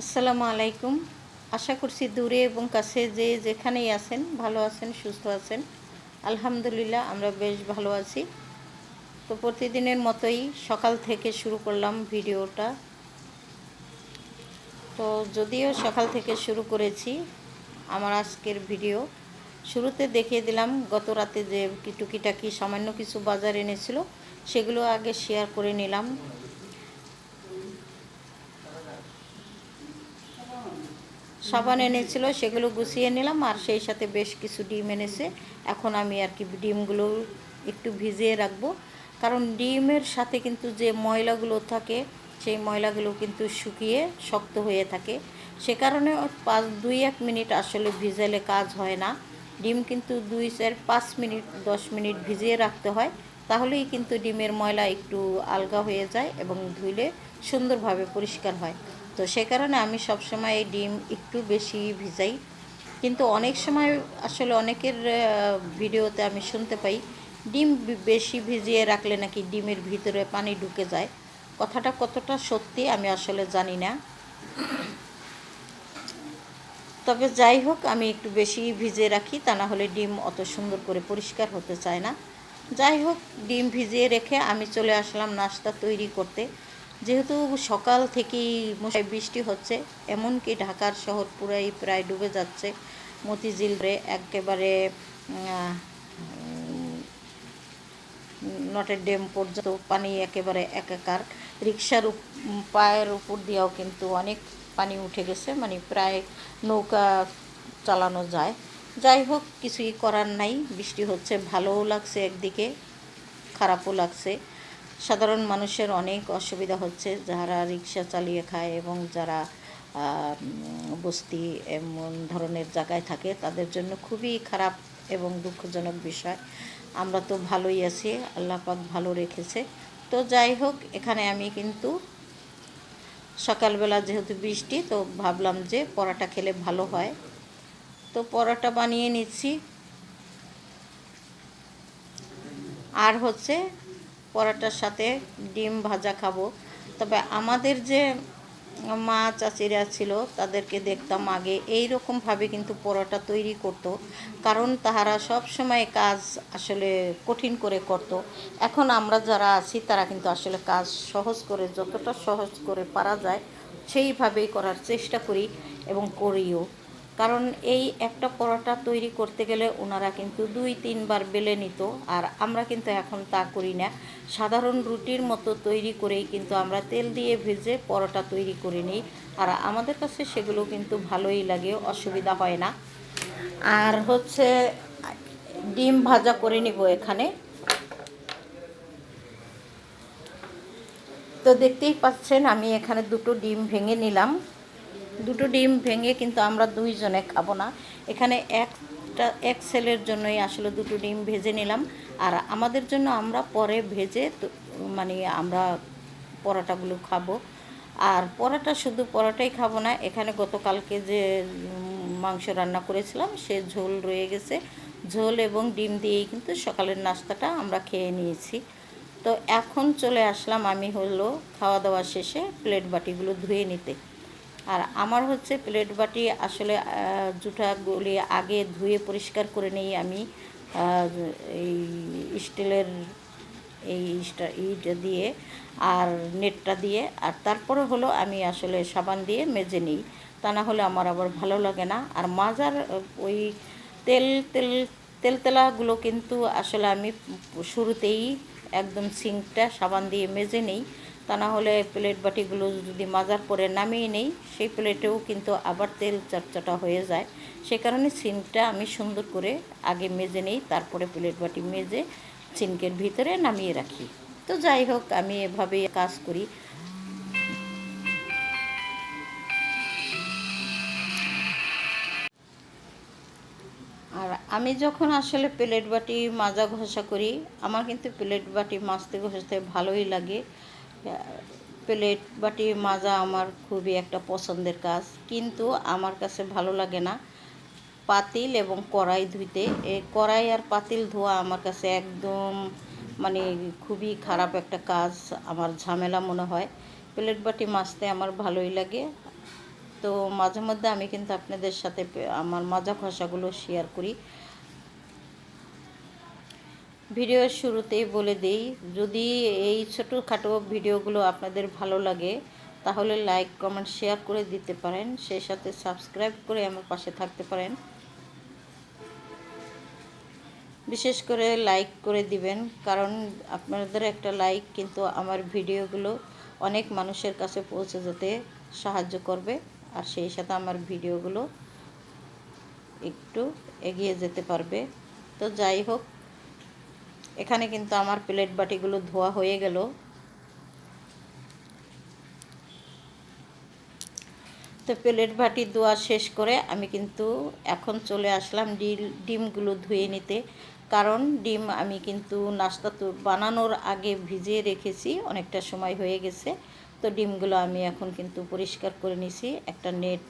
আসসালামু আলাইকুম। আশা করছি দূরে এবং কাছে যে যেখানেই আছেন, ভালো আছেন, সুস্থ আছেন, আলহামদুলিল্লাহ আমরা বেশ ভালো আছি। তো প্রতিদিনের মতোই সকাল থেকে শুরু করলাম ভিডিওটা। তো যদিও সকাল থেকে শুরু করেছি আমার আজকের ভিডিও, শুরুতে দেখিয়ে দিলাম গত রাতে যে টুকিটাকি সামান্য কিছু বাজার এনেছিল, সেগুলো আগে শেয়ার করে নিলাম। সাবান এনেছিল, সেগুলো গুছিয়ে নিলাম আর সেই সাথে বেশ কিছু ডিম এনেছে। এখন আমি আর কি ডিমগুলো একটু ভিজিয়ে রাখব। কারণ ডিমের সাথে কিন্তু যে ময়লাগুলো থাকে, সেই ময়লাগুলো কিন্তু শুকিয়ে শক্ত হয়ে থাকে। সে কারণে পাঁচ, দুই, এক মিনিট আসলে ভিজালে কাজ হয় না। ডিম কিন্তু দুই, চার, পাঁচ মিনিট, দশ মিনিট ভিজিয়ে রাখতে হয়। তাহলেই কিন্তু ডিমের ময়লা একটু আলগা হয়ে যায় এবং ধুইলে সুন্দরভাবে পরিষ্কার হয়। তো সে কারণে আমি সবসময় এই ডিম একটু বেশি ভিজাই। কিন্তু অনেক সময় আসলে অনেকের ভিডিওতে আমি শুনতে পাই, ডিম বেশি ভিজিয়ে রাখলে নাকি ডিমের ভিতরে পানি ঢুকে যায়। কথাটা কতটা সত্যি আমি আসলে জানি না। তবে যাই হোক, আমি একটু বেশি ভিজিয়ে রাখি, তা না হলে ডিম অত সুন্দর করে পরিষ্কার হতে চায় না। যাই হোক, ডিম ভিজিয়ে রেখে আমি চলে আসলাম নাস্তা তৈরি করতে। যেহেতু সকাল থেকেই মশাই বৃষ্টি হচ্ছে, এমনকি ঢাকার শহর পুরাই প্রায় ডুবে যাচ্ছে মতিঝিলরে একেবারে নটের ডেম পর্যন্ত পানি একেবারে একাকার। রিক্সার পায়ের উপর দিয়েও কিন্তু অনেক পানি উঠে গেছে মানে প্রায় নৌকা চালানো যায়। যাই হোক, কিছুই করার নাই, বৃষ্টি হচ্ছে, ভালোও লাগছে একদিকে, খারাপও লাগছে। সাধারণ মানুষের অনেক অসুবিধা হচ্ছে। যারা রিক্সা চালিয়ে খায় এবং যারা বস্তি এমন ধরনের জায়গায় থাকে, তাদের জন্য খুবই খারাপ এবং দুঃখজনক বিষয়। আমরা তো ভালোই আছি, আল্লাহ পাক ভালো রেখেছে। তো যাই হোক, এখানে আমি কিন্তু সকালবেলা যেহেতু বৃষ্টি, তো ভাবলাম যে পরাটা খেলে ভালো হয়। তো পরাটা বানিয়ে নিচ্ছি। আর হচ্ছে পরাটার সাথে ডিম ভাজা খাব। তবে আমাদের যে মা চাচিরা ছিল, তাদেরকে দেখতাম আগে এই রকমভাবে কিন্তু পরোটা তৈরি করতো। কারণ তাহারা সব সময় কাজ আসলে কঠিন করে করত। এখন আমরা যারা আছি, তারা কিন্তু আসলে কাজ সহজ করে, যতটা সহজ করে পারা যায়, সেইভাবেই করার চেষ্টা করি এবং করিও। কারণ এই একটা পরোটা তৈরি করতে গেলে ওনারা কিন্তু দুই, তিনবার বেলে নিত, আর আমরা কিন্তু এখন তা করি না। সাধারণ রুটির মতো তৈরি করেই কিন্তু আমরা তেল দিয়ে ভেজে পরোটা তৈরি করে নিই, আর আমাদের কাছে সেগুলো কিন্তু ভালোই লাগে, অসুবিধা হয় না। আর হচ্ছে ডিম ভাজা করে নিব এখানে। তো দেখতেই পাচ্ছেন আমি এখানে দুটো ডিম ভেঙে নিলাম। দুটো ডিম ভেঙে কিন্তু আমরা দুইজনে খাব না। এখানে একটা, এক সেলের জন্যই আসলে দুটো ডিম ভেজে নিলাম। আর আমাদের জন্য আমরা পরে ভেজে মানে আমরা পরোটাগুলো খাব। আর পরোটা শুধু পরোটাই খাব না, এখানে গতকালকে যে মাংস রান্না করেছিলাম, সে ঝোল রয়ে গেছে। ঝোল এবং ডিম দিয়েই কিন্তু সকালের নাস্তাটা আমরা খেয়ে নিয়েছি। তো এখন চলে আসলাম আমি হলো খাওয়া দাওয়া শেষে প্লেট বাটিগুলো ধুয়ে নিতে। আর আমার হচ্ছে প্লেট বাটি আসলে জুঠাগুলি আগে ধুয়ে পরিষ্কার করে নেই আমি। এই স্টিলের এই ইটা দিয়ে আর নেটটা দিয়ে। আর তারপরে হলো আমি আসলে সাবান দিয়ে মেজে নিই। তা না হলে আমার আবার ভালো লাগে না। আর মাজার, ওই তেল তেল, তেলতেলাগুলো কিন্তু আসলে আমি শুরুতেই একদম সিঙ্কটা সাবান দিয়ে মেজে নেই। তা না হলে প্লেট বাটিগুলো যদি মাজার পরে নামিয়ে নেই, সেই প্লেটেও কিন্তু আবার তেল চটচটা হয়ে যায়। সে কারণে সিনটা আমি সুন্দর করে আগে মেজে নেই, তারপরে প্লেট বাটি মেজে সিনকের ভিতরে নামিয়ে রাখি। তো যাই হোক, আমি এভাবেই কাজ করি। আর আমি যখন আসলে প্লেট বাটি মাজা ঘষা করি, আমার কিন্তু প্লেট বাটি মাজতে ঘষতে ভালোই লাগে। প্লেট বাটি মাজা আমার খুবই একটা পছন্দের কাজ। কিন্তু আমার কাছে ভালো লাগে না পাতিল এবং কড়াই ধুইতে। এই কড়াই আর পাতিল ধোয়া আমার কাছে একদম মানে খুবই খারাপ একটা কাজ, আমার ঝামেলা মনে হয়। প্লেট বাটি মাজতে আমার ভালোই লাগে। তো মাঝে মধ্যে আমি কিন্তু আপনাদের সাথে আমার মাজা খসাগুলো শেয়ার করি। ভিডিওর শুরুতেই বলে দিই, যদি এই ছোটোখাটো ভিডিওগুলো আপনাদের ভালো লাগে, তাহলে লাইক, কমেন্ট, শেয়ার করে দিতে পারেন। সেই সাথে সাবস্ক্রাইব করে আমার পাশে থাকতে পারেন। বিশেষ করে লাইক করে দিবেন, কারণ আপনাদের একটা লাইক কিন্তু আমার ভিডিওগুলো অনেক মানুষের কাছে পৌঁছে যেতে সাহায্য করবে, আর সেই সাথে আমার ভিডিওগুলো একটু এগিয়ে যেতে পারবে। তো যাই হোক এখানে কিন্তু আমার প্লেট বাটিগুলো ধোয়া হয়ে গেল। তো প্লেট বাটি ধোয়া শেষ করে আমি কিন্তু এখন চলে আসলাম ডিম ডিমগুলো ধুয়ে নিতে। কারণ ডিম আমি কিন্তু নাস্তা তো বানানোর আগে ভিজিয়ে রেখেছি, অনেকটা সময় হয়ে গেছে। তো ডিমগুলো আমি এখন কিন্তু পরিষ্কার করে নিছি, একটা নেট,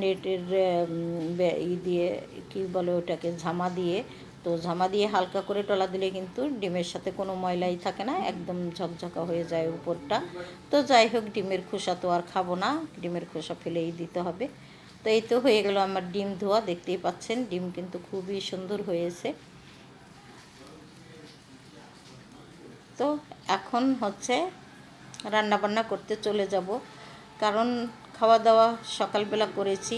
নেটের ই দিয়ে, কি বলে ওটাকে, ঝামা দিয়ে। তো ঝামা দিয়ে হালকা করে টলা দিলে কিন্তু ডিমের সাথে কোনো ময়লাই থাকে না, একদম ঝকঝকা হয়ে যায় উপরটা। তো যাই হোক, ডিমের খোসা তো আর খাব না, ডিমের খোসা ফেলেই দিতে হবে। তো এই তো হয়ে গেল আমার ডিম ধোয়া, দেখতেই পাচ্ছেন ডিম কিন্তু খুবই সুন্দর হয়েছে। তো এখন হচ্ছে রান্না বান্না করতে চলে যাব, কারণ খাওয়া দাওয়া সকালবেলা করেছি।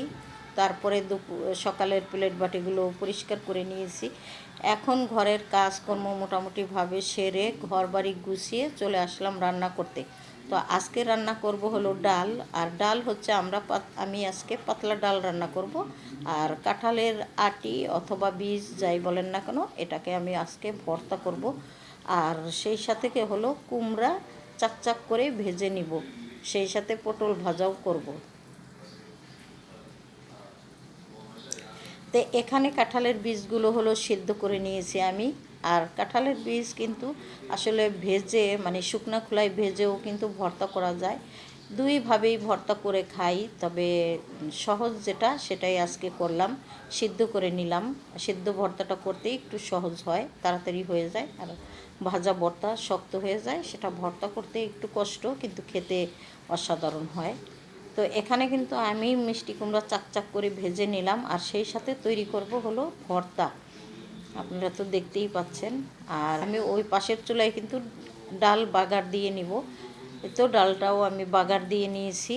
তারপরে দুপুর, সকালের প্লেট বাটিগুলো পরিষ্কার করে নিয়েছি। এখন ঘরের কাজকর্ম মোটামুটিভাবে সেরে ঘর বাড়ি গুছিয়ে চলে আসলাম রান্না করতে। তো আজকে রান্না করব হলো ডাল, আর ডাল হচ্ছে আমরা আমি আজকে পাতলা ডাল রান্না করব। আর কাঁঠালের আটি অথবা বীজ যাই বলেন না কেন, এটাকে আমি আজকে ভর্তা করব। আর সেই সাথে হলো কুমড়া চাকচাক করে ভেজে নিব। সেই সাথে পটল ভাজাও করব। তো এখানে কাঁঠালের বীজগুলো হলো সিদ্ধ করে নিয়েছি আমি। আর কাঁঠালের বীজ কিন্তু আসলে ভেজে মানে শুকনা খোলায় ভেজেও কিন্তু ভর্তা করা যায়। দুইভাবেই ভর্তা করে খাই, তবে সহজ যেটা সেটাই আজকে করলাম, সিদ্ধ করে নিলাম। সিদ্ধ ভর্তাটা করতে একটু সহজ হয়, তাড়াতাড়ি হয়ে যায়, আর ভাজা ভর্তা শক্ত হয়ে যায়, সেটা ভর্তা করতে একটু কষ্ট, কিন্তু খেতে অসাধারণ হয়। তো এখানে কিন্তু আমি মিষ্টি কুমড়া চাকচাক করে ভেজে নিলাম আর সেই সাথে তৈরি করব হলো ভর্তা। আপনারা তো দেখতেই পাচ্ছেন। আর আমি ওই পাশের চুলায় কিন্তু ডাল বাগার দিয়ে নিব। তো ডালটাও আমি বাগার দিয়ে নিয়েছি।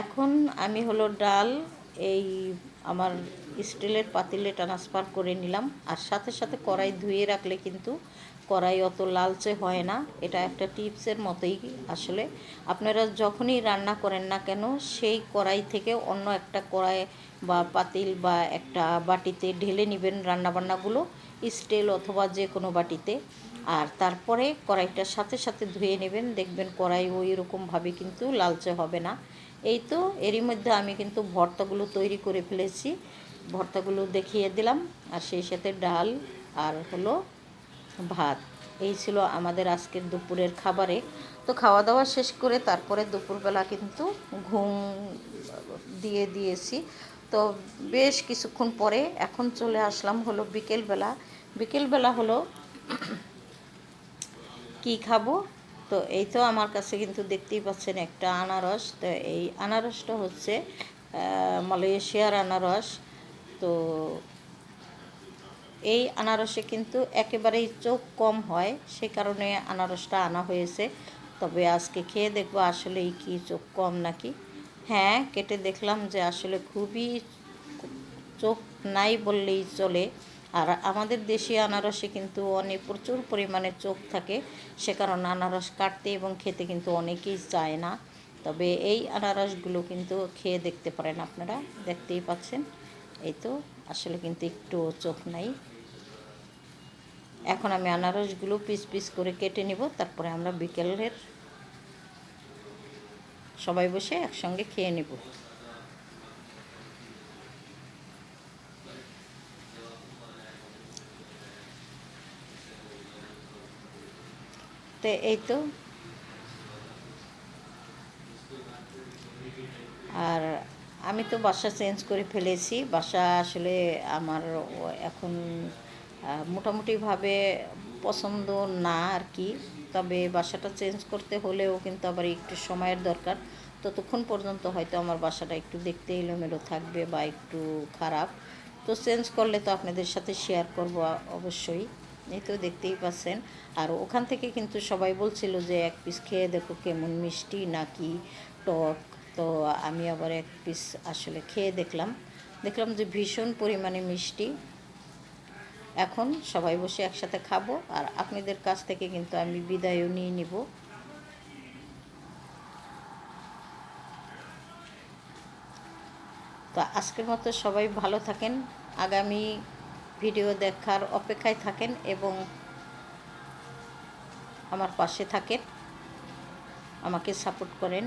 এখন আমি হলো ডাল এই আমার স্টিলের পাতিলে ট্রান্সফার করে নিলাম। আর সাথে সাথে কড়াই ধুয়ে রাখলে কিন্তু কড়াই অত লালচে হয় না। এটা একটা টিপসের মতোই আসলে। আপনারা যখনই রান্না করেন না কেন, সেই কড়াই থেকে অন্য একটা কড়াই বা পাতিল বা একটা বাটিতে ঢেলে নেবেন রান্নাবান্নাগুলো, স্টিল অথবা যে কোনো বাটিতে। আর তারপরে কড়াইটার সাথে সাথে ধুয়ে নেবেন। দেখবেন কড়াই ওই রকমভাবে কিন্তু লালচে হবে না। এই তো এরই মধ্যে আমি কিন্তু ভর্তাগুলো তৈরি করে ফেলেছি। ভর্তাগুলো দেখিয়ে দিলাম। আর সেই সাথে ডাল আর হলো ভাত। এই ছিল আমাদের আজকের দুপুরের খাবারে। তো খাওয়া দাওয়া শেষ করে তারপরে দুপুরবেলা কিন্তু ঘুম দিয়ে দিয়েছি। তো বেশ কিছুক্ষণ পরে এখন চলে আসলাম হলো বিকেলবেলা। বিকেলবেলা হলো কি খাব? তো এই তো আমার কাছে কিন্তু দেখতেই পাচ্ছেন একটা আনারস। তো এই আনারসটা হচ্ছে মালয়েশিয়ার আনারস। তো এই আনারসে কিন্তু একেবারেই চোখ কম হয়, সে কারণে আনারসটা আনা হয়েছে। তবে আজকে খেয়ে দেখব আসলে কি চোখ কম নাকি। হ্যাঁ কেটে দেখলাম যে আসলে খুবই চোখ নাই বললেই চলে। আর আমাদের দেশি আনারসে কিন্তু অনেক প্রচুর পরিমাণে চোখ থাকে, সে কারণে আনারস কাটতে এবং খেতে কিন্তু অনেকেই চায় না। তবে এই আনারসগুলো কিন্তু খেয়ে দেখতে পারেন আপনারা, দেখতেই পাচ্ছেন। এই তো, আসলে কিন্তু একটু চোখ নাই। এখন আমি আনারসগুলো পিস পিস করে কেটে নিব, তারপরে আমরা বিকেলের সবাই বসে একসঙ্গে খেয়ে নেব। তো এই তো। আর আমি তো বাসা চেঞ্জ করে ফেলেছি। বাসা আসলে আমার এখন মোটামুটিভাবে পছন্দ না আর কি। তবে বাসাটা চেঞ্জ করতে হলেও কিন্তু আবার একটু সময়ের দরকার। ততক্ষণ পর্যন্ত হয়তো আমার বাসাটা একটু দেখতে এলোমেলো থাকবে বা একটু খারাপ। তো চেঞ্জ করলে তো আপনাদের সাথে শেয়ার করব অবশ্যই। এই তো দেখতেই পাচ্ছেন। আর ওখান থেকে কিন্তু সবাই বলছিল যে এক পিস খেয়ে দেখো কেমন মিষ্টি, নাকি টক তো আমি আবার এক পিস আসলে খেয়ে দেখলাম। দেখলাম যে ভীষণ পরিমাণে মিষ্টি। এখন সবাই বসে একসাথে খাব আর আপনাদের কাছ থেকে কিন্তু আমি বিদায়ও নিয়ে নিব। তো আজকের মতো সবাই ভালো থাকেন। আগামী ভিডিও দেখার অপেক্ষায় থাকেন এবং আমার পাশে থাকেন। আমাকে সাপোর্ট করেন।